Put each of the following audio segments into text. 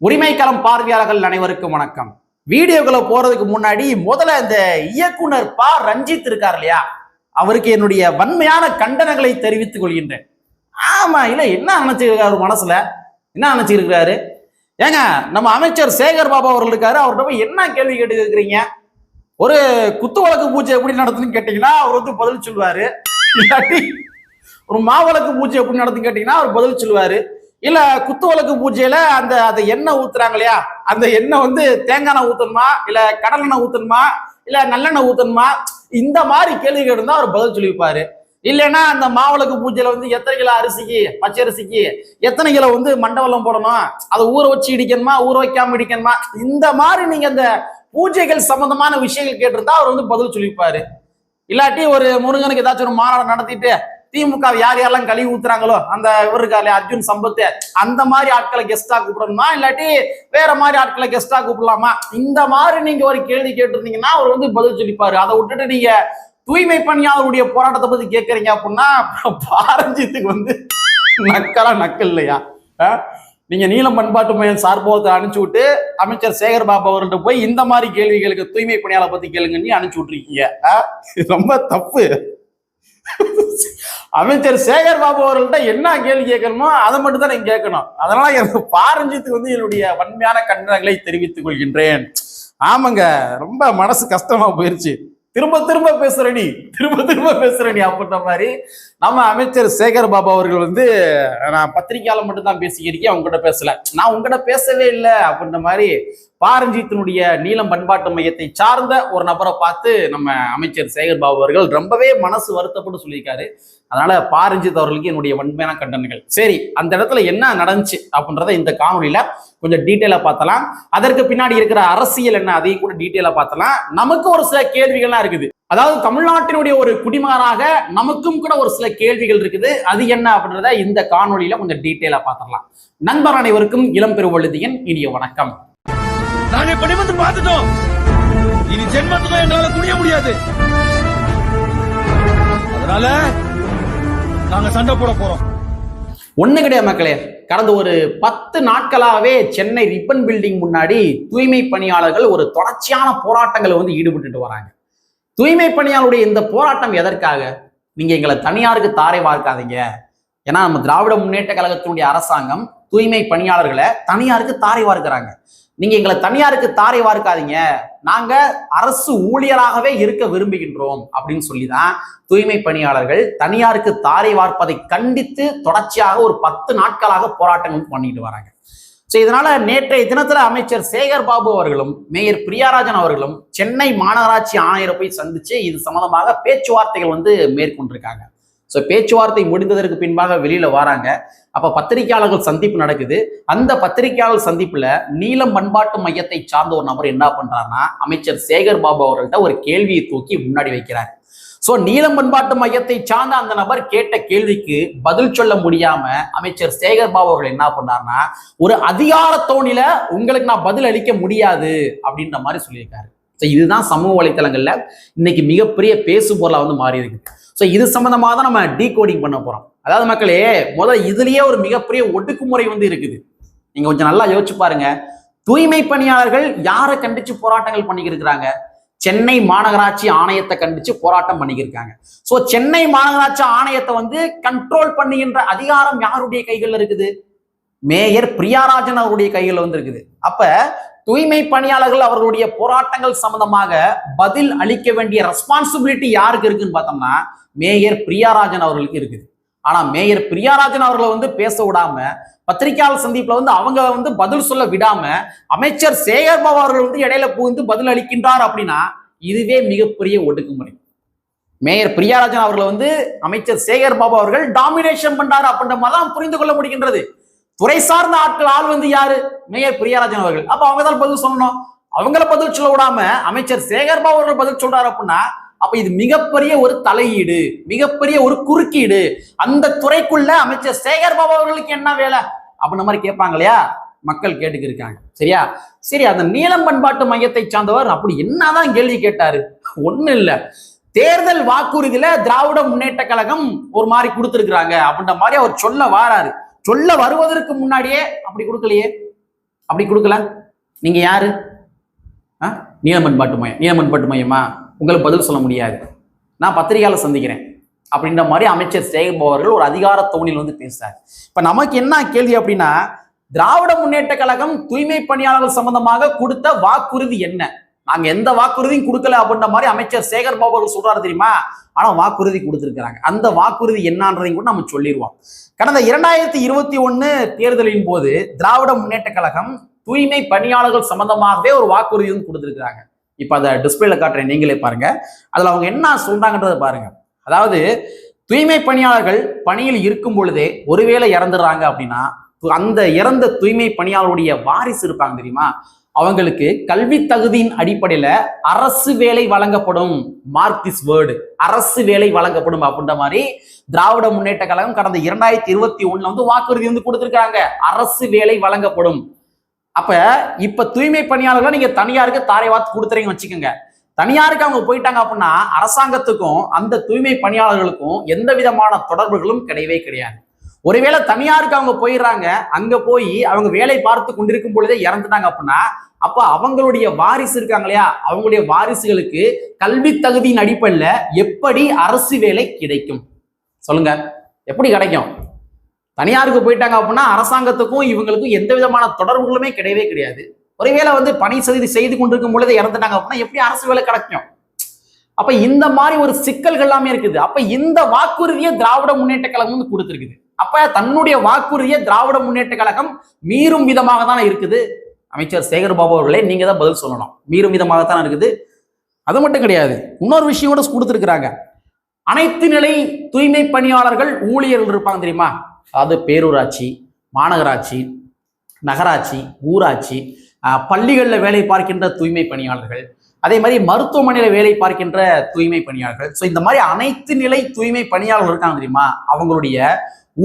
உரிமைக்களம் பார்வையாளர்கள் அனைவருக்கும் வணக்கம். வீடியோக்குள்ள போறதுக்கு முன்னாடி முதல்ல இந்த இயக்குனர் பா. ரஞ்சித் இருக்கார் இல்லையா? அவருக்கு என்னுடைய வன்மையான கண்டனங்களை தெரிவித்துக் கொள்கின்றேன். ஆமா இல்ல என்ன நினைச்சிருக்காரு மனசுல? என்ன நினைச்சிருக்கிறாரு ஏங்க நம்ம அமைச்சர் சேகர் பாபா அவர்கள் இருக்காரு அவர்கிட்ட போய் என்ன கேள்வி கேட்டு இருக்கிறீங்க ஒரு குத்து வழக்கு பூஜை எப்படி நடத்துன்னு கேட்டீங்கன்னா அவர் வந்து பதில் சொல்லுவாரு. இல்லாட்டி ஒரு மாவிளக்கு பூஜை எப்படி நடத்துன்னு கேட்டீங்கன்னா அவர் பதில் சொல்லுவாரு. இல்ல குத்து விளக்கு பூஜையில அந்த அந்த எண்ணெய் ஊத்துறாங்க இல்லையா? அந்த எண்ணெய் வந்து தேங்காய் எண்ணெய் ஊத்தணுமா? இல்ல கடலெண்ணெய் ஊத்தணுமா? இல்ல நல்லெண்ணெய் ஊத்தணுமா? இந்த மாதிரி கேள்வி கேட்டிருந்தா அவர் பதில் சொல்லியிருப்பாரு இல்லைன்னா அந்த மாவிளக்கு பூஜையில வந்து எத்தனை கிலோ அரிசிக்கு பச்சை அரிசிக்கு எத்தனை கிலோ வந்து மண்டபலம் போடணும்? அதை ஊற வச்சு இடிக்கணுமா? ஊற வைக்காம இடிக்கணுமா? இந்த மாதிரி நீங்க அந்த பூஜைகள் சம்பந்தமான விஷயங்கள் கேட்டிருந்தா அவர் வந்து பதில் சொல்லியிருப்பாரு இல்லாட்டி ஒரு முருகனுக்கு ஏதாச்சும் ஒரு மாநாடு நடத்திட்டு திமுக யார் யாரெல்லாம் கழுவி ஊத்துறாங்களோ அந்த இவர் இருக்காரு அர்ஜுன் சம்பத்து அந்த மாதிரி ஆட்களை கெஸ்டா கூப்பிடணுமா? இல்லாட்டி வேற மாதிரி ஆட்களை கெஸ்டா கூப்பிடலாமா? இந்த மாதிரி நீங்க ஒரு கேள்வி கேட்டிருந்தீங்கன்னா அவர் வந்து பதில் சொல்லிப்பாரு. அதை விட்டுட்டு நீங்க தூய்மை பணியாளருடைய போராட்டத்தை பத்தி கேட்கறீங்க அப்படின்னா பாரஞ்சித்துக்கு வந்து நக்கலா நக்கல் இல்லையா? நீங்க நீலம் பண்பாட்டு மையம் சார்போகத்தை அனுப்பிச்சு விட்டு அமைச்சர் சேகர் பாபு அவர்கிட்ட போய் இந்த மாதிரி கேள்விகளுக்கு தூய்மை பணியாளர் பத்தி கேளுங்கன்னு அனுப்பிச்சு விட்டுருக்கீங்க. ரொம்ப தப்பு. அமைச்சர் சேகர் பாபு அவர்கள்ட்ட என்ன கேள்வி கேட்கணுமோ அதை மட்டும் தான் கேட்கணும். அதனால எனக்கு பாரஞ்சித்துக்கு வந்து என்னுடைய வன்மையான கண்டனங்களை தெரிவித்துக் கொள்கின்றேன். ஆமாங்க ரொம்ப மனசு கஷ்டமா போயிருச்சு. திரும்ப திரும்ப பேசுற நீ திரும்ப திரும்ப பேசுற நீ அப்படின்ற மாதிரி நம்ம அமைச்சர் சேகர் பாபு அவர்கள் வந்து நான் பத்திரிகையாளர் மட்டும் தான் பேசிக்கிறேன் உங்ககிட்ட பேசல. நான் உங்ககிட்ட பேசவே இல்லை அப்படின்ற மாதிரி பாரஞ்சித்தினுடைய நீளம் பண்பாட்டு மையத்தை சார்ந்த ஒரு நபரை பார்த்து நம்ம அமைச்சர் சேகர் பாபு அவர்கள் ரொம்பவே மனசு வருத்தப்பட்டு சொல்லியிருக்காரு. அதனால பாரஞ்சித் அவர்களுக்கு என்னுடைய வன்மையான கண்டனங்கள். சரி அந்த இடத்துல என்ன நடந்துச்சு அப்படின்றத இந்த காணொலியில கொஞ்சம் டீட்டெயிலா பார்த்தலாம். அதற்கு பின்னாடி இருக்கிற அரசியல் என்ன அதையும் கூட டீட்டெயிலா பார்த்தலாம். நமக்கு ஒரு சில கேள்விகள்லாம் இருக்குது. அதாவது தமிழ்நாட்டினுடைய ஒரு குடிமகனாக நமக்கும் கூட ஒரு சில கேள்விகள் இருக்குது. அது என்ன அப்படின்றத இந்த காணொலியில கொஞ்சம் டீட்டெயிலா பார்த்துடலாம். நண்பர் அனைவருக்கும் இளம் பெருவழுதியின் இனிய வணக்கம். நாங்க இப்ப பார்த்துட்டோம். இனி ஜென்மத்துக்கும் எங்களால குனிய முடியாது. அதனால நாங்க சண்டை போட போறோம். ஒண்ணு கிடையாது மக்களே. கடந்த ஒரு பத்து நாட்களாகவே சென்னை ரிப்பன் பில்டிங் முன்னாடி தூய்மை பணியாளர்கள் ஒரு தொடர்ச்சியான போராட்டங்களை வந்து ஈடுபட்டுட்டு வராங்க. தூய்மை பணியாளருடைய இந்த போராட்டம் எதற்காக? நீங்க எங்களை தனியாருக்கு தாரை பார்க்காதீங்க ஏன்னா நம்ம திராவிட முன்னேற்ற கழகத்தினுடைய அரசாங்கம் தூய்மை பணியாளர்களை தனியாருக்கு தாரை வார்க்கிறாங்க. நீங்க எங்களை தனியாருக்கு தாரை வார்க்காதீங்க. நாங்க அரசு ஊழியராகவே இருக்க விரும்புகின்றோம் அப்படின்னு சொல்லிதான் தூய்மை பணியாளர்கள் தனியாருக்கு தாரை வார்ப்பதை கண்டித்து தொடர்ச்சியாக ஒரு பத்து நாட்களாக போராட்டங்கள் பண்ணிட்டு வராங்க. ஸோ இதனால நேற்றைய தினத்துல அமைச்சர் சேகர் பாபு அவர்களும் மேயர் பிரியாராஜன் அவர்களும் சென்னை மாநகராட்சி ஆணையரை போய் சந்திச்சு இது சம்பந்தமாக பேச்சுவார்த்தைகள் வந்து மேற்கொண்டிருக்காங்க. ஸோ பேச்சுவார்த்தை முடிந்ததற்கு பின்பாக வெளியில வராங்க. அப்ப பத்திரிகையாளர்கள் சந்திப்பு நடக்குது. அந்த பத்திரிகையாளர் சந்திப்புல நீலம் பண்பாட்டு மையத்தை சார்ந்த ஒரு நபர் என்ன பண்றாருன்னா அமைச்சர் சேகர் பாபு அவர்கள்ட்ட ஒரு கேள்வியை தூக்கி முன்னாடி வைக்கிறார். ஸோ நீலம் பண்பாட்டு மையத்தை சார்ந்த அந்த நபர் கேட்ட கேள்விக்கு பதில் சொல்ல முடியாம அமைச்சர் சேகர் பாபு அவர்கள் என்ன பண்ணார்னா ஒரு அதிகார தோணில உங்களுக்கு நான் பதில் அளிக்க முடியாது அப்படின்ற மாதிரி சொல்லியிருக்காரு. ஸோ இதுதான் சமூக வலைத்தளங்கள்ல இன்னைக்கு மிகப்பெரிய பேசு பொருளா வந்து மாறி இருக்கு ஸோ இது சம்மந்தமாக தான் நம்ம டீகோடிங் பண்ண போகிறோம் அதாவது மக்களே முதல்ல இதுலேயே ஒரு மிகப்பெரிய ஒடுக்குமுறை வந்து இருக்குது. நீங்கள் கொஞ்சம் நல்லா யோசிச்சு பாருங்க. தூய்மை பணியாளர்கள் யாரை கண்டிச்சு போராட்டங்கள் பண்ணிக்கிருக்கிறாங்க? சென்னை மாநகராட்சி ஆணையத்தை கண்டிச்சு போராட்டம் பண்ணிக்கிருக்காங்க. ஸோ சென்னை மாநகராட்சி ஆணையத்தை வந்து கண்ட்ரோல் பண்ணுகின்ற அதிகாரம் யாருடைய கைகளில் இருக்குது? மேயர் பிரியாராஜன் அவருடைய கையில் வந்து இருக்குது. அப்ப தூய்மை பணியாளர்கள் அவர்களுடைய போராட்டங்கள் சம்பந்தமாக பதில் அளிக்க வேண்டிய ரெஸ்பான்சிபிலிட்டி யாருக்கு இருக்குன்னு பார்த்தோம்னா மேயர் பிரியாராஜன் அவர்களுக்கு இருக்குது. ஆனா மேயர் பிரியாராஜன் அவர்களை வந்து பேச விடாம பத்திரிகையாளர் சந்திப்புல வந்து அவங்க வந்து பதில் சொல்ல விடாம அமைச்சர் சேகர்பாபு அவர்கள் வந்து இடையில புகுந்து பதில் அளிக்கின்றார் அப்படின்னா இதுவே மிகப்பெரிய ஒடுக்குமுறை. மேயர் பிரியாராஜன் அவர்களை வந்து அமைச்சர் சேகர்பாபு அவர்கள் டாமினேஷன் பண்றாரு அப்படின்ற மாதிரி தான் புரிந்து கொள்ள முடிகின்றது. துறை சார்ந்த ஆட்கள் ஆள் வந்து யாரு? மேயர் பிரியாராஜன் அவர்கள். அப்ப அவங்க தான் பதில் சொல்லணும். அவங்கள பதில் சொல்ல விடாம அமைச்சர் சேகர்பாபு அவர்கள் பதில் சொல்றாரு அப்படின்னா அப்ப இது மிகப்பெரிய ஒரு தலையீடு மிகப்பெரிய ஒரு குறுக்கீடு. அந்த துறைக்குள்ள அமைச்சர் சேகர் பாபு அவர்களுக்கு என்ன வேலை? அப்படின்ற மாதிரி கேட்பாங்க இல்லையா? மக்கள் கேட்டுக்கு இருக்காங்க சரியா? சரி அந்த நீளம் பண்பாட்டு மையத்தை சார்ந்தவர் அப்படி என்னதான் கேள்வி கேட்டாரு? ஒண்ணு இல்ல. தேர்தல் வாக்குறுதியில திராவிட முன்னேற்ற கழகம் ஒரு மாதிரி கொடுத்துருக்குறாங்க அப்படின்ற மாதிரி அவர் சொல்ல வாராரு. சொல்ல வருவதற்கு முன்னாடியே அப்படி கொடுக்கலையே. அப்படி கொடுக்கல. நீங்க யாரு? ஆ? பண்பாட்டு மையம். நீலமண்பாட்டு மையமா? உங்களுக்கு பதில் சொல்ல முடியாது. நான் பத்திரிகையாளர் சந்திக்கிறேன். அப்படின்ற மாதிரி அமைச்சர் சேகர் அவர்கள் ஒரு அதிகார தோணியில் வந்து பேசுறாரு. இப்ப நமக்கு என்ன கேள்வி அப்படின்னா திராவிட முன்னேற்ற கழகம் தூய்மை பணியாளர்கள் சம்பந்தமாக கொடுத்த வாக்குறுதி என்ன? நாங்க எந்த வாக்குறுதியும் கொடுக்கல அப்படின்ற மாதிரி அமைச்சர் சேகர் பாபு அவர்கள் சொல்றாரு தெரியுமா? ஆனா வாக்குறுதி கொடுத்துருக்கிறாங்க. அந்த வாக்குறுதி என்னன்றதையும் கூட நம்ம சொல்லிடுவோம். கடந்த இரண்டாயிரத்தி இருபத்தி ஒன்று தேர்தலின் போது திராவிட முன்னேற்ற கழகம் தூய்மை பணியாளர்கள் சம்பந்தமாகவே ஒரு வாக்குறுதி வந்து கொடுத்துருக்கிறாங்க. இப்ப அதை டிஸ்பிளேல காட்டுறேன் நீங்களே பாருங்க. அதுல அவங்க என்ன சொல்றாங்கன்றத பாருங்க. அதாவது தூய்மை பணியாளர்கள் பணியில் இருக்கும் பொழுதே ஒருவேளை இறந்துடுறாங்க அப்படின்னா அந்த இறந்த தூய்மை பணியாளருடைய வாரிசு இருப்பாங்க தெரியுமா? அவங்களுக்கு கல்வி தகுதியின் அடிப்படையில அரசு வேலை வழங்கப்படும். மார்க் திஸ் வேர்டு அரசு வேலை வழங்கப்படும் அப்படின்ற மாதிரி திராவிட முன்னேற்ற கழகம் கடந்த இரண்டாயிரத்தி இருபத்தி ஒண்ணுல வந்து வாக்குறுதி வந்து கொடுத்திருக்காங்க அரசு வேலை வழங்கப்படும். அப்ப இப்ப தூய்மை பணியாளர்களை நீங்க தனியாருக்கு தாரை வாத்து கொடுத்துறீங்க வச்சுக்கோங்க. தனியாருக்கு அவங்க போயிட்டாங்க அப்படின்னா அரசாங்கத்துக்கும் அந்த தூய்மை பணியாளர்களுக்கும் எந்த விதமான தொடர்புகளும் கிடையவே கிடையாது. ஒருவேளை தனியாருக்கு அவங்க போயிடுறாங்க அங்க போய் அவங்க வேலை பார்த்து கொண்டிருக்கும் பொழுதே இறந்துட்டாங்க அப்படின்னா அப்ப அவங்களுடைய வாரிசு இருக்காங்க இல்லையா? அவங்களுடைய வாரிசுகளுக்கு கல்வி தகுதியின் அடிப்படையில எப்படி அரசு வேலை கிடைக்கும்? சொல்லுங்க. எப்படி கிடைக்கும்? தனியாருக்கு போயிட்டாங்க அப்படின்னா அரசாங்கத்துக்கும் இவங்களுக்கும் எந்த விதமான தொடர்புகளுமே கிடையவே கிடையாது. ஒருவேளை வந்து பணி செய்து செய்து கொண்டிருக்கும் பொழுது இறந்துட்டாங்க அப்படின்னா எப்படி அரசு வேலை கிடைக்கும்? அப்ப இந்த மாதிரி ஒரு சிக்கல்கள் எல்லாமே இருக்குது. அப்ப இந்த வாக்குறுதியை திராவிட முன்னேற்ற கழகம் வந்து கொடுத்துருக்குது. அப்ப தன்னுடைய வாக்குறுதியை திராவிட முன்னேற்ற கழகம் மீறும் விதமாக தானே இருக்குது. அமைச்சர் சேகர் பாபு அவர்களே நீங்க தான் பதில் சொல்லணும். மீறும் விதமாக தானே இருக்குது. அது மட்டும் கிடையாது. இன்னொரு விஷயம் கூட கொடுத்துருக்குறாங்க. அனைத்து நிலை தூய்மை பணியாளர்கள் ஊழியர்கள் இருப்பாங்க தெரியுமா? அதாவது பேரூராட்சி மாநகராட்சி நகராட்சி ஊராட்சி பள்ளிகளில் வேலை பார்க்கின்ற தூய்மை பணியாளர்கள் அதே மாதிரி மருத்துவமனையில் வேலை பார்க்கின்ற தூய்மை பணியாளர்கள். ஸோ இந்த மாதிரி அனைத்து நிலை தூய்மை பணியாளர்கள் இருக்காங்க தெரியுமா? அவங்களுடைய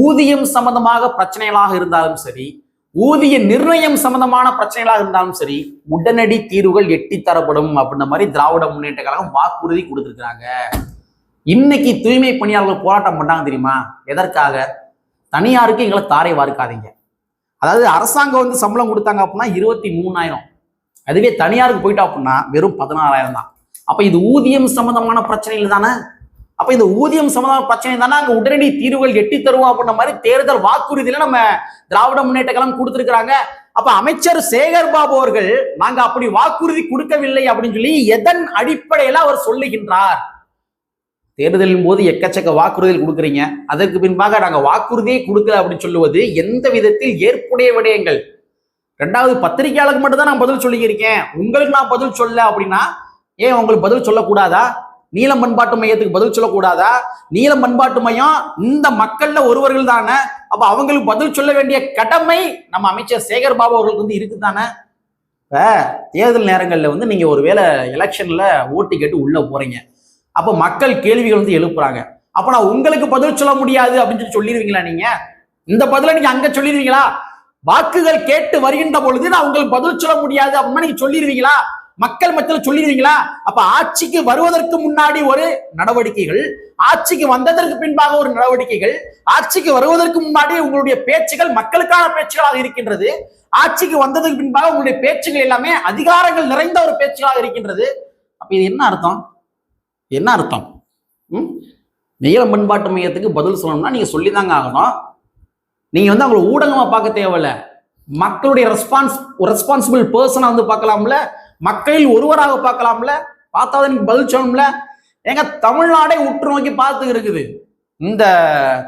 ஊதியம் சம்பந்தமாக பிரச்சனைகளாக இருந்தாலும் சரி ஊதிய நிர்ணயம் சம்பந்தமான பிரச்சனைகளாக இருந்தாலும் சரி உடனடி தீர்வுகள் எட்டி தரப்படும் அப்படின்ற மாதிரி திராவிட முன்னேற்ற கழகம் வாக்குறுதி கொடுத்துருக்குறாங்க. இன்னைக்கு தூய்மை பணியாளர்கள் போராட்டம் பண்ணாங்க தெரியுமா? எதற்காக? தனியாருக்கு எங்களை தாரை வார்க்காதீங்க. அதாவது அரசாங்கம் வந்து சம்பளம் கொடுத்தாங்க அப்படின்னா இருபத்தி மூணாயிரம். அதுவே தனியாருக்கு போயிட்டா அப்படின்னா வெறும் பதினாறாயிரம் தான். அப்ப இது ஊதியம் சம்பந்தமான பிரச்சனைகள் தானே? அப்ப இந்த ஊதியம் சம்பந்தமான பிரச்சனை தானே? அங்க உடனடி தீர்வுகள் எட்டி தருவோம் அப்படின்ற மாதிரி தேர்தல் வாக்குறுதியில நம்ம திராவிட முன்னேற்ற கழகம் கொடுத்திருக்கிறாங்க. அப்ப அமைச்சர் சேகர் பாபு அவர்கள் நாங்க அப்படி வாக்குறுதி கொடுக்கவில்லை அப்படின்னு சொல்லி எதன் அடிப்படையில அவர் சொல்லுகின்றார்? தேர்தலின் போது எக்கச்சக்க வாக்குறுதிகள் கொடுக்குறீங்க. அதற்கு பின்பாக நாங்கள் வாக்குறுதியே கொடுக்கல அப்படின்னு சொல்லுவது எந்த விதத்தில் ஏற்புடைய விடயங்கள். ரெண்டாவது பத்திரிகையாளருக்கு மட்டும் தான் நான் பதில் சொல்லியிருக்கேன். உங்களுக்கு நான் பதில் சொல்ல அப்படின்னா ஏன் உங்களுக்கு பதில் சொல்லக்கூடாதா? நீல பண்பாட்டு மையத்துக்கு பதில் சொல்லக்கூடாதா? நீல பண்பாட்டு மையம் இந்த மக்கள்ல ஒருவர்கள் தானே. அப்ப அவங்களுக்கு பதில் சொல்ல வேண்டிய கடமை நம்ம அமைச்சர் சேகர் பாபு அவர்களுக்கு வந்து இருக்குதானே? இப்ப தேர்தல் நேரங்கள்ல வந்து நீங்க ஒருவேளை எலெக்ஷன்ல ஓட்டு கேட்டு உள்ள போறீங்க. அப்போ மக்கள் கேள்விகள் வந்து எழுப்புறாங்க. அப்போ நான் உங்களுக்கு பதில் சொல்ல முடியாது அப்படின்னு சொல்லி சொல்லிடுவீங்களா நீங்க? இந்த பதில நீங்க அங்க சொல்லிடுவீங்களா? வாக்குகள் கேட்டு வருகின்ற பொழுது நான் உங்களுக்கு பதில் சொல்ல முடியாது அப்படின்னா நீங்க சொல்லிடுவீங்களா? மக்கள் மத்தியில் சொல்லிடுவீங்களா? அப்ப ஆட்சிக்கு வருவதற்கு முன்னாடி ஒரு நடவடிக்கைகள் ஆட்சிக்கு வந்ததற்கு பின்பாக ஒரு நடவடிக்கைகள் ஆட்சிக்கு வருவதற்கு முன்னாடி உங்களுடைய பேச்சுகள் மக்களுக்கான பேச்சுகளாக இருக்கின்றது ஆட்சிக்கு வந்ததுக்கு பின்பாக உங்களுடைய பேச்சுகள் எல்லாமே அதிகாரங்கள் நிறைந்த ஒரு பேச்சுகளாக இருக்கின்றது. அப்ப இது என்ன அர்த்தம்? என்ன அர்த்தம்? ம்? பண்பாட்டு மையத்துக்கு பதில் சொல்லணும்னா நீங்க சொல்லிதாங்க ஆகணும். நீங்க வந்து அவங்களை ஊடகமா பார்க்க தேவையில்ல. மக்களுடைய ரெஸ்பான்ஸ் ரெஸ்பான்சிபிள் பர்சனை வந்து பார்க்கலாம்ல. மக்களில் ஒருவராக பார்க்கலாம்ல. பார்த்தா பதில் சொல்லணும்ல. ஏங்க தமிழ்நாடே உற்று நோக்கி பார்த்து இருக்குது. இந்த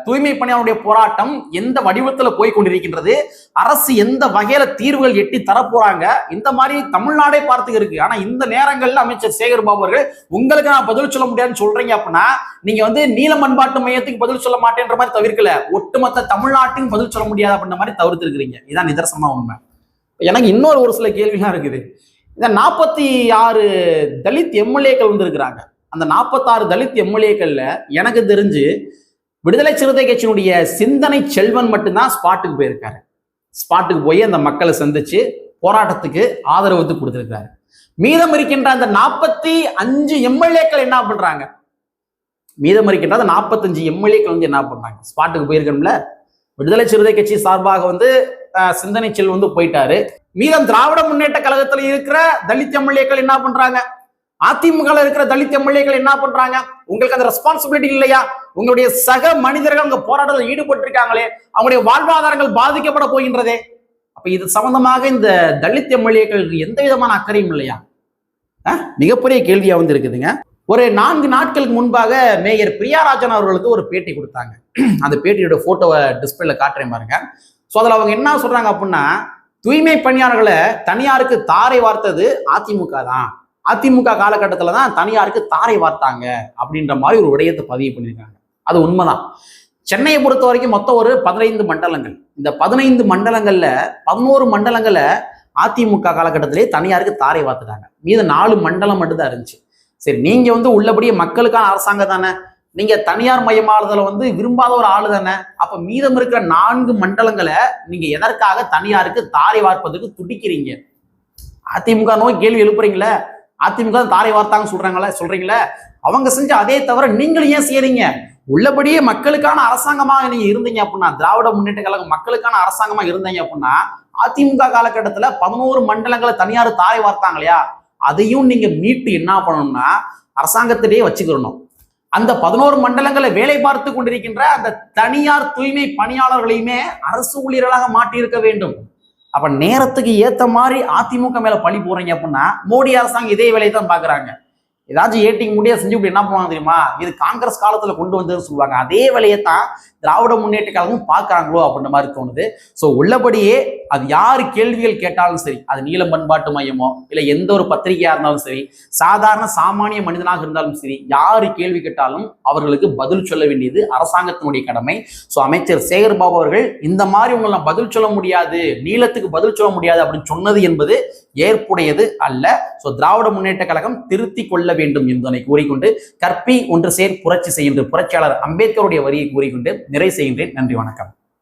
தூய்மை பணியாளருடைய போராட்டம் எந்த வடிவத்துல போய் கொண்டிருக்கின்றது அரசு எந்த வகையில தீர்வுகள் எட்டி தரப்போறாங்க? இந்த மாதிரி தமிழ்நாடே பார்த்து இருக்கு. ஆனா இந்த நேரங்கள்ல அமைச்சர் சேகர் பாபு அவர்கள் உங்களுக்கு நான் பதில் சொல்ல முடியாதுன்னு சொல்றீங்க அப்படின்னா நீங்க வந்து நீல பண்பாட்டு மையத்துக்கு பதில் சொல்ல மாட்டேன்ற மாதிரி தவிர்க்கல. ஒட்டுமொத்த தமிழ்நாட்டுக்கும் பதில் சொல்ல முடியாது அப்படின்ற மாதிரி தவிர்த்து இருக்கிறீங்க இதான் நிதர்சனமா உண்மை. எனக்கு இன்னொரு ஒரு சில கேள்விலாம் இருக்குது. இந்த நாற்பத்தி ஆறு தலித் எம்எல்ஏக்கள் வந்திருக்கிறாங்க. அந்த நாற்பத்தாறு தலித் எம்எல்ஏக்கள்ல எனக்கு தெரிஞ்சு விடுதலை சிறுத்தை கட்சியினுடைய சிந்தனை செல்வன் மட்டும்தான் ஸ்பாட்டுக்கு போயிருக்காரு. ஸ்பாட்டுக்கு போய் அந்த மக்களை சந்திச்சு போராட்டத்துக்கு ஆதரவு கொடுத்திருக்காரு மீதம் இருக்கின்ற அந்த நாற்பத்தி அஞ்சு எம்எல்ஏக்கள் என்ன பண்றாங்க? மீதம் இருக்கின்ற அந்த நாற்பத்தஞ்சு எம்எல்ஏக்கள் வந்து என்ன பண்றாங்க? ஸ்பாட்டுக்கு போயிருக்கணும்ல? விடுதலை சிறுத்தை கட்சி சார்பாக வந்து சிந்தனை செல் வந்து போயிட்டாரு. மீதம் திராவிட முன்னேற்ற கழகத்தில் இருக்கிற தலித் எம்எல்ஏக்கள் என்ன பண்றாங்க? அதிமுக இருக்கிற தலித் எம்எல்ஏக்கள் என்ன பண்றாங்க? உங்களுக்கு அந்த ரெஸ்பான்சிபிலிட்டி இல்லையா? உங்களுடைய சக மனிதர்கள் அங்க போராட்டத்தில் ஈடுபட்டு இருக்காங்களே அவங்களுடைய வாழ்வாதாரங்கள் பாதிக்கப்பட போகின்றதே. அப்ப இது சம்பந்தமாக இந்த தலித் எம்எல்ஏக்களுக்கு எந்த விதமான அக்கறையும் இல்லையா? மிகப்பெரிய கேள்வியா வந்து இருக்குதுங்க. ஒரு நான்கு நாட்களுக்கு முன்பாக மேயர் பிரியாராஜன் அவர்களுக்கு ஒரு பேட்டி கொடுத்தாங்க. அந்த பேட்டியோட போட்டோவை டிஸ்பிளேல காட்டுறேன் பாருங்க. ஸோ அதில் அவங்க என்ன சொல்றாங்க அப்படின்னா தூய்மை பணியாளர்களை தனியாருக்கு தாரை வார்த்தது அதிமுக தான். அதிமுக காலகட்டத்தில் தான் தனியாருக்கு தாரை வார்த்தாங்க அப்படின்ற மாதிரி ஒரு விடயத்தை பதிவு பண்ணியிருக்காங்க. அது உண்மைதான். சென்னையை பொறுத்த வரைக்கும் மொத்தம் ஒரு பதினைந்து மண்டலங்கள். இந்த பதினைந்து மண்டலங்களில் பதினோரு மண்டலங்களை அதிமுக காலகட்டத்திலே தனியாருக்கு தாரை வார்த்துட்டாங்க. மீது நாலு மண்டலம் மட்டும்தான் இருந்துச்சு. சரி நீங்கள் வந்து உள்ளபடியே மக்களுக்கான அரசாங்கம் தானே? நீங்க தனியார் மயமானதுல வந்து விரும்பாத ஒரு ஆளு தானே? அப்ப மீதம் இருக்கிற நான்கு மண்டலங்களை நீங்க எதற்காக தனியாருக்கு தாரை வார்ப்பதற்கு துடிக்கிறீங்க? அதிமுக நோய் கேள்வி எழுப்புறீங்களே? அதிமுக தான் தாரை வார்த்தாங்க சொல்றாங்களே சொல்றீங்களே? அவங்க செஞ்ச அதே தவிர நீங்களும் ஏன் செய்யறீங்க? உள்ளபடியே மக்களுக்கான அரசாங்கமாக நீங்க இருந்தீங்க அப்படின்னா திராவிட முன்னேற்ற கழகம் மக்களுக்கான அரசாங்கமா இருந்தீங்க அப்படின்னா அதிமுக காலகட்டத்துல பதினோரு மண்டலங்களை தனியார் தாரை வார்த்தாங்க இல்லையா? அதையும் நீங்க மீட்டு என்ன பண்ணணும்னா அரசாங்கத்திலேயே வச்சுக்கிறணும் அந்த பதினோரு மண்டலங்களை வேலை பார்த்து கொண்டிருக்கின்ற அந்த தனியார் தூய்மை பணியாளர்களையுமே அரசு ஊழியர்களாக மாற்றியிருக்க வேண்டும். அப்ப நேரத்துக்கு ஏத்த மாதிரி அதிமுக மேல பழி போறீங்க அப்படின்னா மோடி அரசாங்கம் இதே வேலையை தான் பாக்குறாங்க ஏதாச்சும் ஏட்டிங் முடியா செஞ்சு இப்படி என்ன பண்ணுவாங்க தெரியுமா? இது காங்கிரஸ் காலத்துல கொண்டு வந்ததுன்னு சொல்லுவாங்க. அதே வேலையை தான் திராவிட முன்னேற்ற கழகமும் பார்க்கறாங்களோ அப்படின்ற மாதிரி தோணுது. ஸோ உள்ளபடியே அது யார் கேள்விகள் கேட்டாலும் சரி அது நீளம் பண்பாட்டு மையமோ இல்லை எந்த ஒரு பத்திரிகையா இருந்தாலும் சரி சாதாரண சாமானிய மனிதனாக இருந்தாலும் சரி யாரு கேள்வி கேட்டாலும் அவர்களுக்கு பதில் சொல்ல வேண்டியது அரசாங்கத்தினுடைய கடமை. ஸோ அமைச்சர் சேகர் பாபு அவர்கள் இந்த மாதிரி உங்களை நான் பதில் சொல்ல முடியாது நீளத்துக்கு பதில் சொல்ல முடியாது அப்படின்னு சொன்னது என்பது ஏற்புடையது அல்ல. ஸோ திராவிட முன்னேற்ற கழகம் திருத்தி கொள்ள வேண்டும் என்பதனை கூறிக்கொண்டு கற்பி ஒன்று சேர் புரட்சி செய்கின்ற புரட்சியாளர் அம்பேத்கருடைய வரியை கூறிக்கொண்டு நிறைவு செய்கின்றேன். நன்றி வணக்கம்.